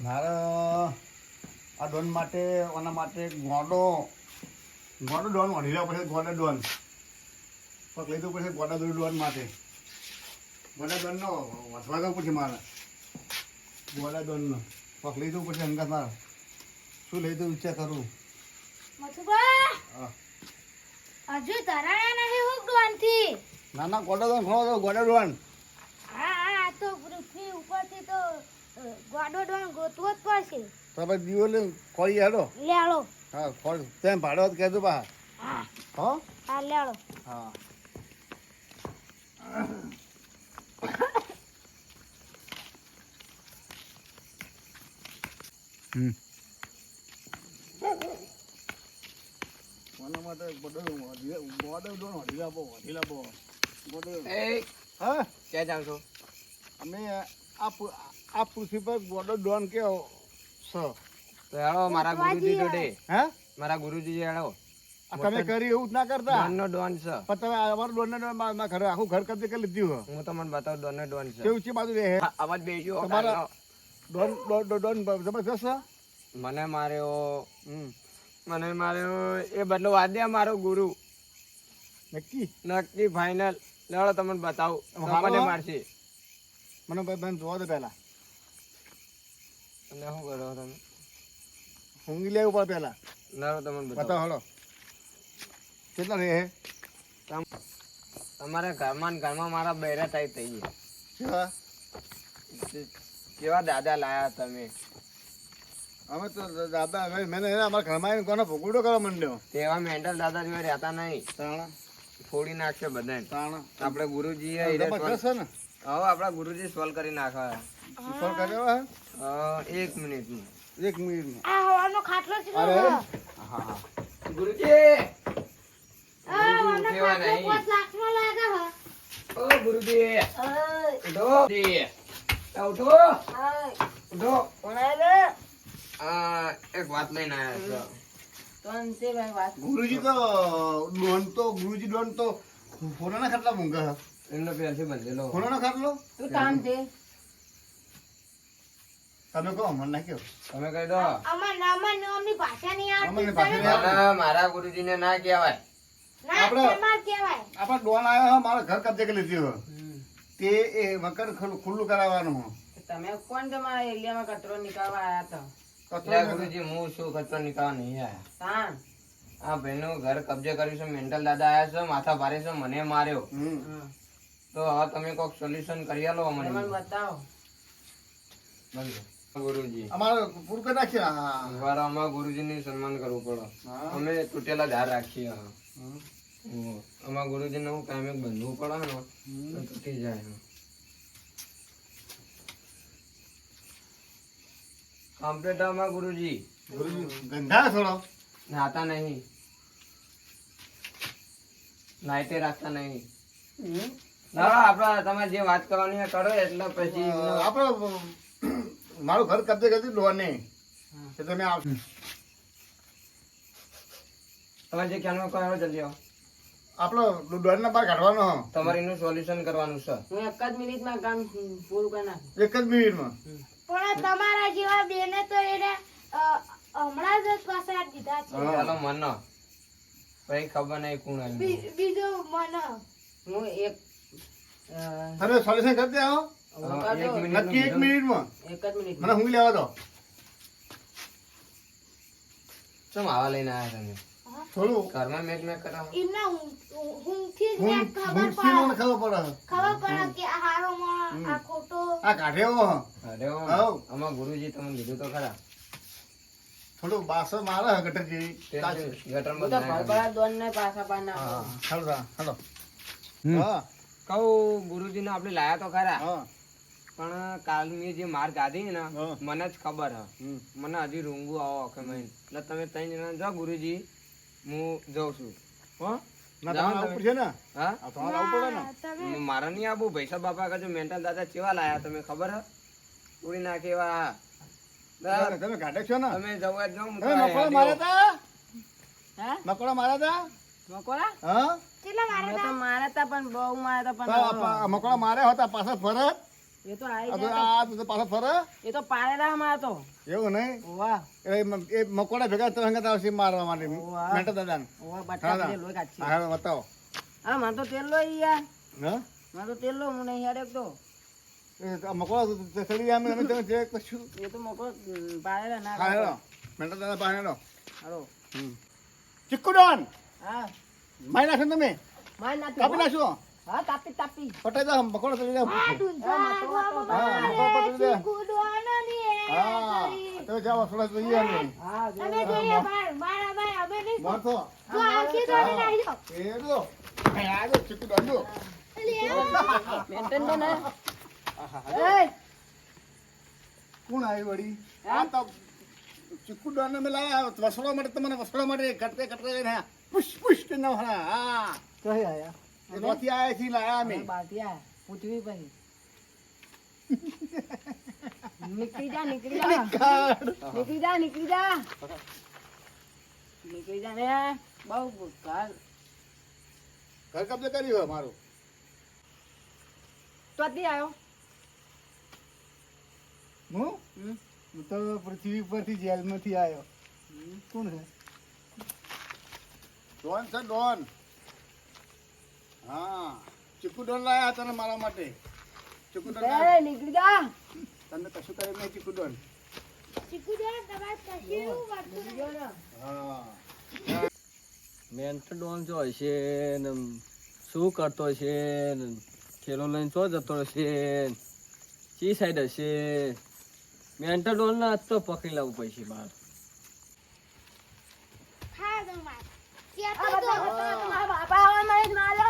મારે આ ડોન માટે ઓના માટે ગોડો ગોડો ડોન લેવો પડશે ગોડા ડોન. પગ લઈ દેવું પડશે ગોડા ડોન માટે. ગોડા ડોનનો વધવા જવું પડશે મારે. ગોડા ડોનનો. પગ લઈ દેવું પડશે અંગાત મારે. શું લઈ દઉં વિચાર કરું. હજુ તરાયા નહીં હું ડોનથી? ના ના ગોડા ડોન ઘણો ગોડા ડોન હા હા આ તો પૃથ્વી ઉપરથી તો અ, ગોડો ડોન ગોતવો જ પડશે. તમે દીવો લઈને આડો હેડો. લેળો. હા કોળ તેમ ભાડો જ કહેજો બા. હા. હો? હા લેળો. હા. હમ. કોના માટે બધું ગોડો ડોન વધી લાવો, વધી લાવો. ગોડો- એ હા? ક્યાં જાવ છો? અમે આ આ પૃથ્વી પર ગોડો ડોન કેવો છે? તો હેળો મારા ગુરુજી જોડે. હે? મારા ગુરુજી હેળો તમે કરી એવું જ ના કરતા? ડોન નો ડોન છે. પણ તમે અમારું ડોન ડોનમાં ઘર આખું ઘર કબજે કરી લીધું હું તમને બતાવું ડોન નો ડોન છે. કેવું છે બાજુ રહે? અવાજ બેસ્યો તમારા- ડોન ડોન ડોન જબરદસ્ત છે? મને માર્યો. હમ. મને માર્યો. એ બદલો વાદ્યા મારો ગુરુ. નક્કી? નક્કી ફાઇનલ લેવડો તમને બતાવું. મને મારશે. મને ભાઈ જોવા દે પહેલા. અને શું કરો તમે? ઊંઘી લેવું પડે પહેલા. લેવડો તમને બતાવો. હલો કેટલા રે તમારા ઘરમાં ને ઘરમાં મારા બૈરા ટાઈપ થઈ ગયા. કેવા? દાદા લાયા તમે? અમે તો દાદા હવે મેં એને અમારા ઘરમાં આવીને કોનો ભૂગુડો કરવા માંડ્યો. તેવા મેન્ટલ દાદા જેવા રહેતા નહીં. તાણા. ફોડી નાખશે બધાને. તાણા. આપણે ગુરુજી એ છે ને? હવે આપણા ગુરુજી સોલ્વ કરી નાખે ફોન કર્યો હા અ, એક મિનિટ એક મિનિટ આ હવાનો ખાટલો છે અરે. હા હા. ગુરુજી! આ હવાનો ખાટલો નહીં? પાંચ લાગે હે. ઓ ગુરુજી! ઉઠો. આ ઉઠો. ઉઠો. કોણ? આ એક વાત લઈને આવ્યા ગુરુજી તો ડોન તો ગુરુજી ડોન તો ફોનાના ખાટલા મૂંગા હે. છો બંધેલો. ફોનાનો ખાટલો? તું કામ દે. તમે કહો અમને ના કહો તમે કહી દો. અમાર નામા નામની ભાષા નહીં આવતી અમને ભાષા મારા ગુરુજીને ના કહેવાય. આપડે ડોન આવ્યો મારા ઘર કબજે કરી લીધું તે એ મકર ખુલ્લું કરાવવાનું તમે કોણ તમારા એરિયામાં કચરો નીકળવા આયા હતા કચરો ગુરુજી હું શું કચરો નીકળવા નહીં આયા? તાન આ ભાઈનું ઘર કબજે કર્યું છે મેન્ટલ દાદા આવ્યા છે માથા ભારે છે મને માર્યો. હમ. તો હવે તમે કોઈક સોલ્યુશન કરી આલો મને મને બતાવો. ગુરુજી. અમારે પૂરું કરી નાખીએ? હા વારામાં ગુરુજીનું સન્માન કરવું પડે. અમે તૂટેલા ધાર રાખીએ હા. હમ. હમ. અમારા ગુરુજીને હું કાયમ બંધવું પડે ને તૂટી જાય કમ્પ્લીટ અમારા ગુરુજી. ગુરુજી ગંધા થોડો નાતા નહીં. લાઈટે રાખતા નહીં. ના આપડા તમારે જે વાત કરવાની કરો એટલે પછી આપણે મારું ઘર કબજે કરી ડોન ને તો તમે આવ તમે જે ક્યાંનો કરો જલ્દી આવો. આપણો ડોન ના બહાર કાઢવાનો. તમારે એનું સોલ્યુશન કરવાનું છે. હું એક જ મિનિટમાં કામ પૂરું કરી નાખું. એક જ મિનિટમાં. પણ તમારા જેવા બેને તો એને હમણાં જ પસાર દીધા છે. ચાલો મનો. પછી ખબર નહીં કોણ આવ્યું. બીજું મને. હું એક અરે સોલ્યુશન કરી દે હો હું હા, નક્કી એક મિનિટમાં? એક જ મિનિટ મને ઊંઘી લેવા દો? ચમ આવા લઈને આવ્યા તમે? થોડું ઘરમાં મેક મેક કરાવો એમના ઊંઘ- ઊંઘથી જ હું મેં ખબર પડે ખબર પડે. કે આ હારો માણસ, આ ખોટો આ કાઢ્યો હો. અરે હો, હાઉ. આમાં ગુરુજી તમને કીધું તો ખરા. થોડું બાસો મારે ગટર જેવી ટેન્શન ગટરમાં હું તો ભરભરા દોન ને પાછા પા હા. હાલો. હાલો હા. કહું ગુરુજીને આપણે લાયા તો ખરા. હા. પણ કાલની જે માર ગાધી ને મને જ ખબર હ. મને હજી રૂંગું આવો આખે મહિન. એટલે તમે ત્રણ જણા જાઓ ગુરુજી હું જઉં છું. હો? મારા નહીં આવું ભૈસા બાપા કજો મેન્ટલ દાદા કેવા લાયા તમે ખબર હ? ઉડી નાખે એવા. તમે- તમે કાઢે છો ને. તમે જવા જાઓ મકોડા માર્યા તા? હા? મકોડા માર્યા તા? મકોડા હા? કેટલા મારે હતા માર્યા તા પણ બહુ માર્યા તા પણ આ મકોડા માર્યા હતા પાછા ફરત એ તો આ તો પાછો ફરે? એ તો પાડેલા અમારા તો. એવું નહીં? વાહ. એ મકોડા ભેગા તો હંગાત આવશે મારવા માટે. વાહ. મેટા વાહ બટા ના. લોય કાચી હા બતાવો. હા મને તો તેલ લોય યાર. હા? મને તો તેલ લો હું યાર એક તો. મકોડા તો- તો ચડી અમે અમે તમે જે કશું એ તો મોકો પાડેલા ના હા હેડો દાદા પાસે હાલો. હમ. ચીકુ ડોન હા. મારી નાખો તમે? માર નાખો. કાપી નાખશો? હા તાપી તાપી. પટાઈ જાઓ મકોડા ડુંધા આટલા હા, બપોરે બપોરે દે. ચીકુડોનો ની હા. તમે જાઓ થોડા જોઈએ અમે. હા જો જોઈએ બાર અમે નહીં મારતો તો. તો એ આ ચીકુ મેન્ટેન તો ને એ કોણ આવી વળી? આ તો ચીકુ ડોન અમે લાયા વસડવા માટે તમને વસડવા માટે કટકે કટકે પુશ પુશ હા કઈ આયા એ આયા છીએ લાયા અમે. બાટિયા પૂછવી પછી નીકળી જા નીકળી જા. નીકળી. જા નીકળી જા. નીકળી જા ને. બહુ ઘર ઘર કબજે કર્યું હોય મારું. તો જ આવ્યો. હું? હું તો પૃથ્વી પરથી જેલમાંથી આવ્યો. કોણ છે? ડોન છે ડોન. હા ચીકુ ડોન લાયા તને મારા માટે ચીકુડોલ એ નીકળી જા તને કશું કરે નહીં ચીકુડોલ ચીકુડોલ ચીકુડો તમારે કશું વાંધો નહીં. હા મેન્ટલ ડોન જો હશે ને શું કરતો છે ને ખેલો લઈને ચો જતો હશે ચી સાઈડ હશે મેન્ટલ ડોન ના હાથ તો પકડી લાવવું પડશે બહાર હા તો. મારા બાપા મને માર્યો.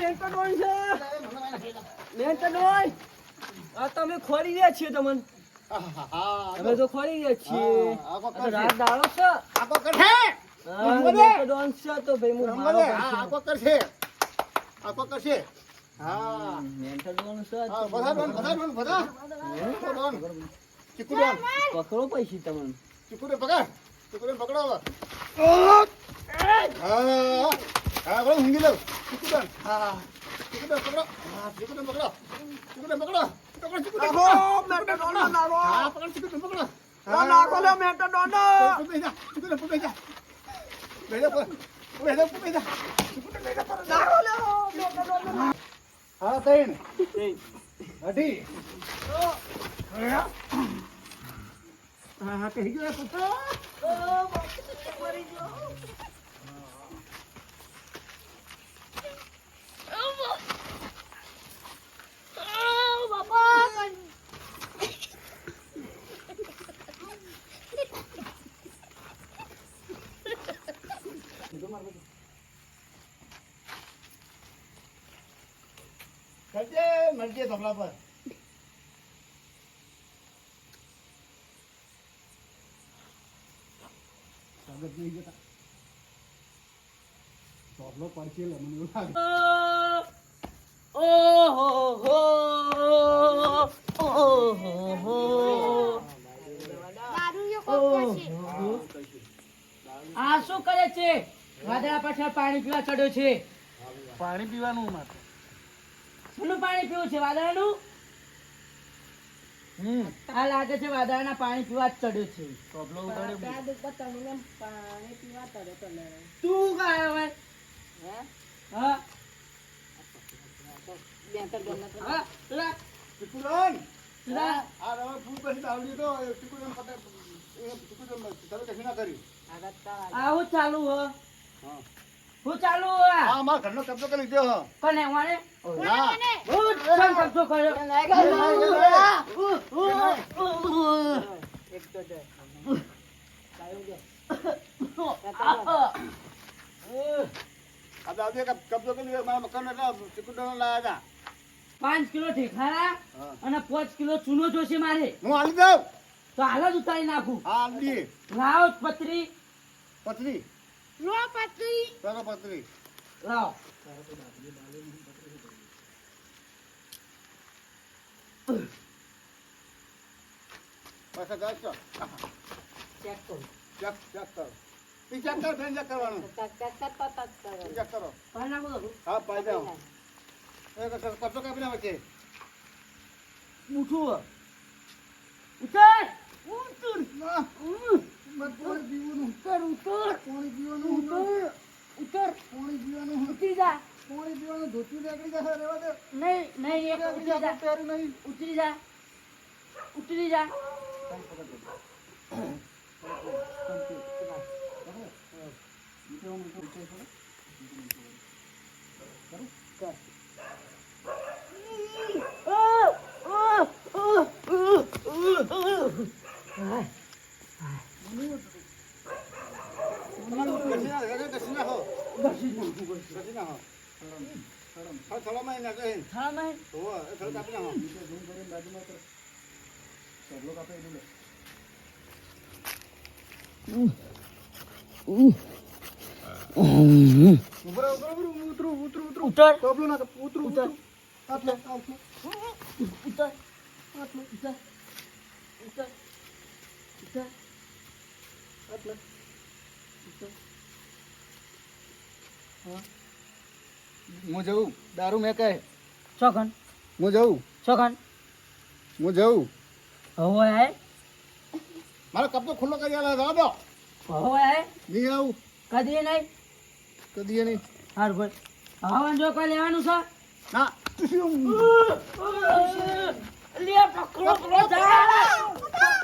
શું થયું? ડોનનો બાર માર્યો, માર્યો. અરે આ. એ ડો- એ ડો- ડો- એ માથું ની માથું. ઓ બાપા રે મળી. ઓ બાપા રે બહુ કેળો પાડી. ડોન, ડોન હતો, ડોનનો મારો, મારો ડોન મારો. એ પકડાવ. હું તો પકડો. એ મને પકડી એ ડોનને. એ મેન્ટલ ડોન, આ તો મેન્ટલ ડોન છે તમે ખોરી રહ્યા છીએ તમને અમે તો ખોરી રહ્યા છીએ રાત દાડો છે છે તો ભાઈ હું મારો રમવા હા, આ કોક કરશે. આ કોક કરશે. હા. મેન્ટલ છે. પકડો પૈસી તમને ચીકુ પકડ. ચીકુ પકડો હા. હા, બરાબર, ઊંઘી લઉં. ચીકુ ડોન. હા. ચીકુ ડોન પકડો. હા, ચીકુ ડોન પકડો. ચીકુ ડોન પકડો. પકડો, ચીકુ ડોન. હા, પકડ, ચીકુ ડોન પકડો. હા. પકડી જા. ચીકુ ડોન પકડી જા. બેહી જા પર. બેહી જા, પકડી જા. જા પર. હા. અઢી. હા, હા, કહી ગયો. કરજે, મળજે ધોબલા પર. સ્વાગત નહીં જતા. ધોબલો પડશે એટલે મને એવું લાગે. દારૂડિયો કોક કરશે. આ શું કરે છે વાદળા પાછળ પાણી પીવા ચડ્યો છે પાણી પીવાનું મારે શેનું પાણી પીવું છે વાદળાનું? આ લાગે છે વાદળાના પાણી પીવા ચડ્યો છે. તું કાય હવે. હા? હા. પેલા ચીકુડોન પેલા આ રવા ફૂલ પછી દારૂ લીધો એ ચીકુડોન પતે એ કશું ના કર્યું આ ચાલુ હો. હા. હું ચાલુ હા મારા ઘરનો કબજો કરી લીધો. કોને વાણે ના હું. કબજો કર્યો. આ દાદીએ કબ- કબજો કરી લીધો મારા લાયા હતા. પાંચ કિલો ઠેખારા હા. અને પાંચ કિલો ચૂનો જોશે મારે. હું આલી દઉં તો હાલ જ ઉતારી નાખું. હા આલી દઈએ પત્રી પતરી લો પત્રી ચાલો પતરી લાવો પાછા જાય છો ચેક કરો ચેક ચેક કરો ઈ ચેક કર બેન ચેક કરવાનું ઈ ચેક કરો પાણી નાખો તો હા પાઈ જાઓ એ કચરો કચરો કાપી નાખે છે ઉઠું ઉતર ઉતર ના મત પાણી પીવાનું ઉતર ઉતર પાણી પીવાનું ઉતર ઉતર પાણી પીવાનું ઉતરી જા પાણી પીવાનું ધોતી નીકળી જશે રેવા દે. નહીં નહીં એક ઉતરી જા નહીં. ઉતરી જા. ઉતરી જા. ઘસી નાખો, ઘસી નાખો. ઘસી નાખો. હા, થળામાં એ નાખો. થાળામાં હોવે, એ થળ કાપી નાખો. ઊભો રહો, ઊભો રહો, ઊભો રહો, ઉતરો, ઉતરો, ઉતરો. ઉતર ટોપલું નાખો, ઉતરો, ઉતરો. આટલે, આટલે. ઉતર આટલું ઉતર ઉતર ઉતર આટલે. હું જઉં. દારૂ મેં કહે ચોખન. હું જઉં. ચોખન. હું જઉં. હવે આય મારો કપડો ખુલ્લો કરી આલા જવા દો હવે આય નહીં આવું. કદી નહીં. કદી નહીં. હાર ભાઈ હવા જો કોઈ લેવાનું છે? ના. લે પકડો પકડો જા.